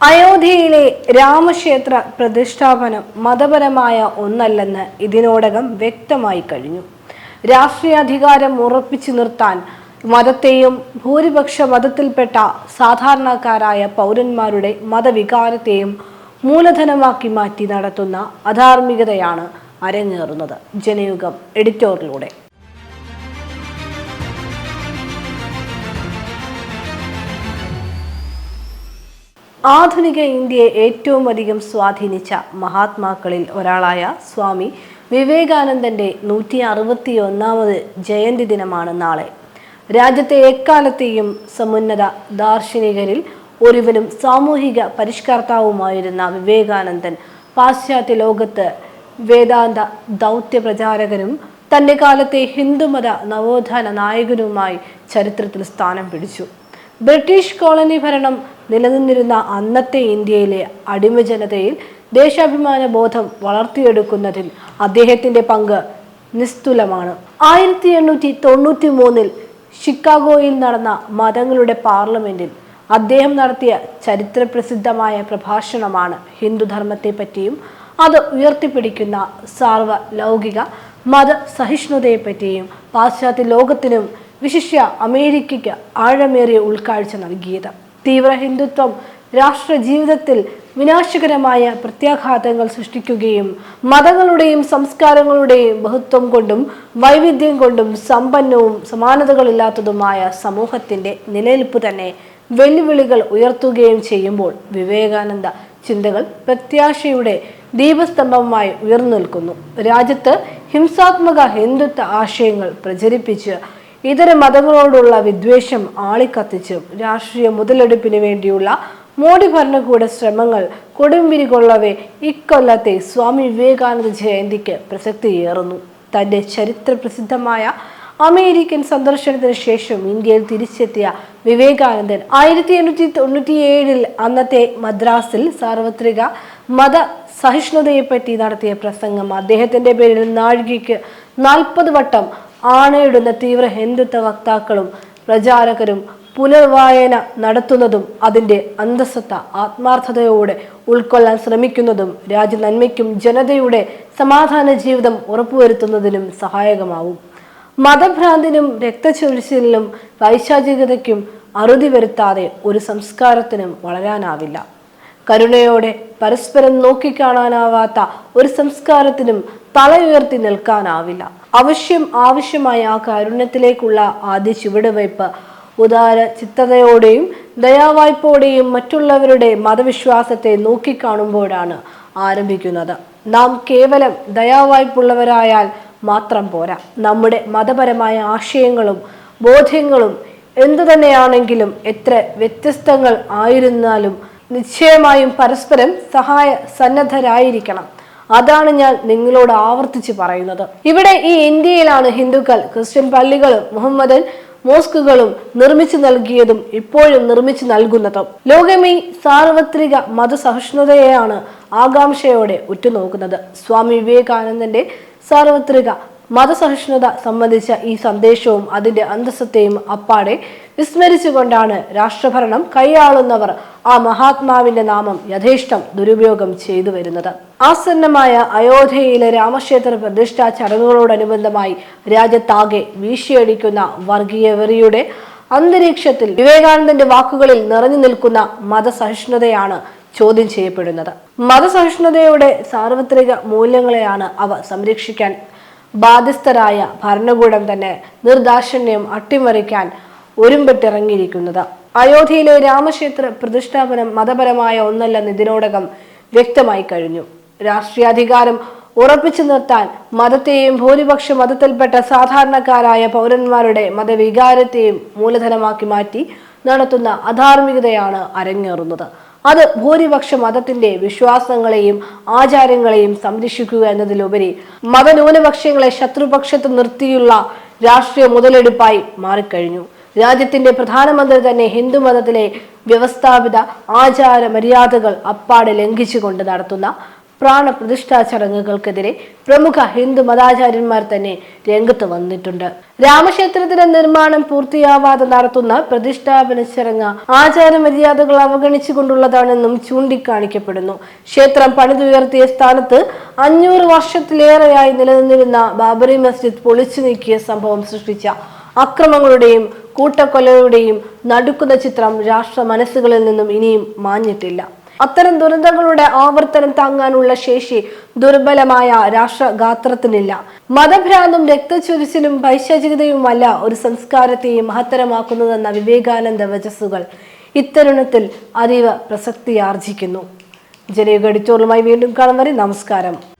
അയോധ്യയിലെ രാമക്ഷേത്ര പ്രതിഷ്ഠാപനം മതപരമായ ഒന്നല്ലെന്ന് ഇതിനോടകം വ്യക്തമായി കഴിഞ്ഞു. രാഷ്ട്രീയാധികാരം ഉറപ്പിച്ചു നിർത്താൻ മതത്തെയും ഭൂരിപക്ഷ മതത്തിൽപ്പെട്ട സാധാരണക്കാരായ പൗരന്മാരുടെ മതവികാരത്തെയും മൂലധനമാക്കി മാറ്റി നടത്തുന്ന അധാർമികതയാണ് അരങ്ങേറുന്നത്. ജനയുഗം എഡിറ്റോറിലൂടെ ആധുനിക ഇന്ത്യയെ ഏറ്റവും അധികം സ്വാധീനിച്ച മഹാത്മാക്കളിൽ ഒരാളായ സ്വാമി വിവേകാനന്ദന്റെ നൂറ്റി അറുപത്തി ഒന്നാമത് ജയന്തി ദിനമാണ് നാളെ. രാജ്യത്തെ എക്കാലത്തെയും സമുന്നത ദാർശനികരിൽ ഒരുവനും സാമൂഹിക പരിഷ്കർത്താവുമായിരുന്ന വിവേകാനന്ദൻ പാശ്ചാത്യ ലോകത്ത് വേദാന്ത ദൗത്യ പ്രചാരകനും തന്റെ കാലത്തെ ഹിന്ദുമത നവോത്ഥാന നായകനുമായി ചരിത്രത്തിൽ സ്ഥാനം പിടിച്ചു. ബ്രിട്ടീഷ് കോളനി ഭരണം നിലനിന്നിരുന്ന അന്നത്തെ ഇന്ത്യയിലെ അടിമ ജനതയിൽ ദേശാഭിമാന ബോധം വളർത്തിയെടുക്കുന്നതിൽ അദ്ദേഹത്തിന്റെ പങ്ക് നിസ്തുലമാണ്. ആയിരത്തി എണ്ണൂറ്റി തൊണ്ണൂറ്റി മൂന്നിൽ ഷിക്കാഗോയിൽ നടന്ന മതങ്ങളുടെ പാർലമെന്റിൽ അദ്ദേഹം നടത്തിയ ചരിത്രപ്രസിദ്ധമായ പ്രഭാഷണമാണ് ഹിന്ദുധർമ്മത്തെപ്പറ്റിയും അത് ഉയർത്തിപ്പിടിക്കുന്ന സാർവലൗകിക മത സഹിഷ്ണുതയെപ്പറ്റിയും പാശ്ചാത്യ ലോകത്തിനും വിശിഷ്യ അമേരിക്കയ്ക്ക് ആഴമേറിയ ഉൾക്കാഴ്ച നൽകിയത്. തീവ്ര ഹിന്ദുത്വം രാഷ്ട്ര ജീവിതത്തിൽ വിനാശകരമായ പ്രത്യാഘാതങ്ങൾ സൃഷ്ടിക്കുകയും മതങ്ങളുടെയും സംസ്കാരങ്ങളുടെയും ബഹുത്വം കൊണ്ടും വൈവിധ്യം കൊണ്ടും സമ്പന്നവും സമാനതകളില്ലാത്തതുമായ സമൂഹത്തിന്റെ നിലനിൽപ്പ് തന്നെ വെല്ലുവിളികൾ ഉയർത്തുകയും ചെയ്യുമ്പോൾ വിവേകാനന്ദ ചിന്തകൾ പ്രത്യാശയുടെ ദീപസ്തംഭമായി ഉയർന്നു നിൽക്കുന്നു. രാജ്യത്ത് ഹിംസാത്മക ഹിന്ദുത്വ ആശയങ്ങൾ പ്രചരിപ്പിച്ച് ഇതര മതങ്ങളോടുള്ള വിദ്വേഷം ആളിക്കത്തിച്ചും. രാഷ്ട്രീയ മുതലെടുപ്പിന് വേണ്ടിയുള്ള മോഡി ഭരണകൂട ശ്രമങ്ങൾ കൊടുമ്പിരി കൊള്ളവേ ഇക്കൊല്ലത്തെ സ്വാമി വിവേകാനന്ദ ജയന്തിക്ക് പ്രസക്തിയേറുന്നു. തന്റെ ചരിത്ര പ്രസിദ്ധമായ അമേരിക്കൻ സന്ദർശനത്തിന് ശേഷം ഇന്ത്യയിൽ തിരിച്ചെത്തിയ വിവേകാനന്ദൻ ആയിരത്തി എണ്ണൂറ്റി തൊണ്ണൂറ്റിയേഴിൽ അന്നത്തെ മദ്രാസിൽ സാർവത്രിക മത സഹിഷ്ണുതയെപ്പറ്റി നടത്തിയ പ്രസംഗം അദ്ദേഹത്തിന്റെ പേരിൽ നാഴികയ്ക്ക് നാൽപ്പത് വട്ടം ആണയിടുന്ന തീവ്ര ഹിന്ദുത്വ വക്താക്കളും പ്രചാരകരും പുനർവായന നടത്തുന്നതും അതിന്റെ അന്തസ്സത്ത ആത്മാർത്ഥതയോടെ ഉൾക്കൊള്ളാൻ ശ്രമിക്കുന്നതും രാജ്യ നന്മയ്ക്കും ജനതയുടെ സമാധാന ജീവിതം ഉറപ്പുവരുത്തുന്നതിനും സഹായകമാവും. മതഭ്രാന്തിനും രക്തചൊരിച്ചിലിനും വൈശാചികതയ്ക്കും അറുതി വരുത്താതെ ഒരു സംസ്കാരത്തിനും വളരാനാവില്ല. കരുണയോടെ പരസ്പരം നോക്കിക്കാണാനാവാത്ത ഒരു സംസ്കാരത്തിനും തല ഉയർത്തി നിൽക്കാനാവില്ല. അവശ്യം ആവശ്യമായ ആ കാരുണ്യത്തിലേക്കുള്ള ആദ്യ ചുവടുവയ്പ്. ഉദാര ചിത്തതയോടെയും ദയാവായ്പോടെയും മറ്റുള്ളവരുടെ മതവിശ്വാസത്തെ നോക്കിക്കാണുമ്പോഴാണ് ആരംഭിക്കുന്നത്. നാം കേവലം ദയാവായ്പുള്ളവരായാൽ മാത്രം പോരാ. നമ്മുടെ മതപരമായ ആശയങ്ങളും ബോധ്യങ്ങളും എന്തു തന്നെയാണെങ്കിലും എത്ര വ്യത്യസ്തങ്ങൾ ആയിരുന്നാലും നിശ്ചയമായും പരസ്പരം സഹായ സന്നദ്ധരായിരിക്കണം. അതാണ് ഞാൻ നിങ്ങളോട് ആവർത്തിച്ച് പറയുന്നത്. ഇവിടെ ഈ ഇന്ത്യയിലാണ് ഹിന്ദുക്കൾ ക്രിസ്ത്യൻ പള്ളികളും മുഹമ്മദൻ മോസ്കുകളും നിർമ്മിച്ചു നൽകിയതും ഇപ്പോഴും നിർമ്മിച്ചു നൽകുന്നതും. ലോകമീ സാർവത്രിക മതസഹിഷ്ണുതയെയാണ് ആകാംക്ഷയോടെ ഉറ്റുനോക്കുന്നത്. സ്വാമി വിവേകാനന്ദന്റെ സാർവത്രിക മതസഹിഷ്ണുത സംബന്ധിച്ച ഈ സന്ദേശവും അതിന്റെ അന്തസ്സത്തെയും അപ്പാടെ വിസ്മരിച്ചുകൊണ്ടാണ് രാഷ്ട്രഭരണം കൈയാളുന്നവർ ആ മഹാത്മാവിന്റെ നാമം യഥേഷ്ടം ദുരുപയോഗം ചെയ്തു വരുന്നത്. ആസന്നമായ അയോധ്യയിലെ രാമക്ഷേത്ര പ്രതിഷ്ഠാ ചടങ്ങുകളോടനുബന്ധമായി രാജ്യത്താകെ വീശിയടിക്കുന്ന വർഗീയ വെറിയുടെ അന്തരീക്ഷത്തിൽ വിവേകാനന്ദന്റെ വാക്കുകളിൽ നിറഞ്ഞു നിൽക്കുന്ന മതസഹിഷ്ണുതയാണ് ചോദ്യം ചെയ്യപ്പെടുന്നത്. മതസഹിഷ്ണുതയുടെ സാർവത്രിക മൂല്യങ്ങളെയാണ് അവ സംരക്ഷിക്കാൻ ബാധ്യസ്ഥരായ ഭരണകൂടം തന്നെ നിർദാക്ഷിണ്യം അട്ടിമറിക്കാൻ ഒരുമ്പെട്ടിറങ്ങിയിരിക്കുന്നത്. അയോധ്യയിലെ രാമക്ഷേത്ര പ്രതിഷ്ഠാപനം മതപരമായ ഒന്നല്ലെന്ന് ഇതിനോടകം വ്യക്തമായി കഴിഞ്ഞു. രാഷ്ട്രീയാധികാരം ഉറപ്പിച്ചു നിർത്താൻ മതത്തെയും ഭൂരിപക്ഷ മതത്തിൽപ്പെട്ട സാധാരണക്കാരായ പൗരന്മാരുടെ മതവികാരത്തെയും മൂലധനമാക്കി മാറ്റി നടത്തുന്ന അധാർമികതയാണ് അരങ്ങേറുന്നത്. അത് ഭൂരിപക്ഷ മതത്തിന്റെ വിശ്വാസങ്ങളെയും ആചാരങ്ങളെയും സംരക്ഷിക്കുക എന്നതിലുപരി മതന്യൂനപക്ഷങ്ങളെ ശത്രുപക്ഷത്ത് നിർത്തിയുള്ള രാഷ്ട്രീയ മുതലെടുപ്പായി മാറിക്കഴിഞ്ഞു. രാജ്യത്തിന്റെ പ്രധാനമന്ത്രി തന്നെ ഹിന്ദു മതത്തിലെ വ്യവസ്ഥാപിത ആചാര മര്യാദകൾ അപ്പാടെ ലംഘിച്ചുകൊണ്ട് നടത്തുന്ന പ്രാണപ്രതിഷ്ഠാ ചടങ്ങുകൾക്കെതിരെ പ്രമുഖ ഹിന്ദു മതാചാര്യന്മാർ തന്നെ രംഗത്ത് വന്നിട്ടുണ്ട്. രാമക്ഷേത്രത്തിന്റെ നിർമ്മാണം പൂർത്തിയാവാതെ നടത്തുന്ന പ്രതിഷ്ഠാപന ചടങ്ങ് ആചാര മര്യാദകൾ അവഗണിച്ചുകൊണ്ടുള്ളതാണെന്നും ചൂണ്ടിക്കാണിക്കപ്പെടുന്നു. ക്ഷേത്രം പണിതുയർത്തിയ സ്ഥാനത്ത് അഞ്ഞൂറ് വർഷത്തിലേറെയായി നിലനിന്നിരുന്ന ബാബറി മസ്ജിദ് പൊളിച്ചു നീക്കിയ സംഭവം സൃഷ്ടിച്ച അക്രമങ്ങളുടെയും കൂട്ടക്കൊലകളുടെയും നടുക്കുന്ന ചിത്രം രാഷ്ട്ര മനസ്സുകളിൽ നിന്നും ഇനിയും മാഞ്ഞിട്ടില്ല. അത്തരം ദുരന്തങ്ങളുടെ ആവർത്തനം താങ്ങാനുള്ള ശേഷി ദുർബലമായ രാഷ്ട്രഗാത്രത്തിനില്ല. മതഭ്രാന്തും രക്തചൊരിച്ചിലും പൈശാചികതയുമല്ല ഒരു സംസ്കാരത്തെയും മഹത്തരമാക്കുന്നതെന്ന വിവേകാനന്ദ വചസ്സുകൾ ഇത്തരുണത്തിൽ അതീവ പ്രസക്തിയാർജിക്കുന്നു. ജനയുഗ എഡിറ്റോറിയലുമായി വീണ്ടും കാണും വരെ. നമസ്കാരം.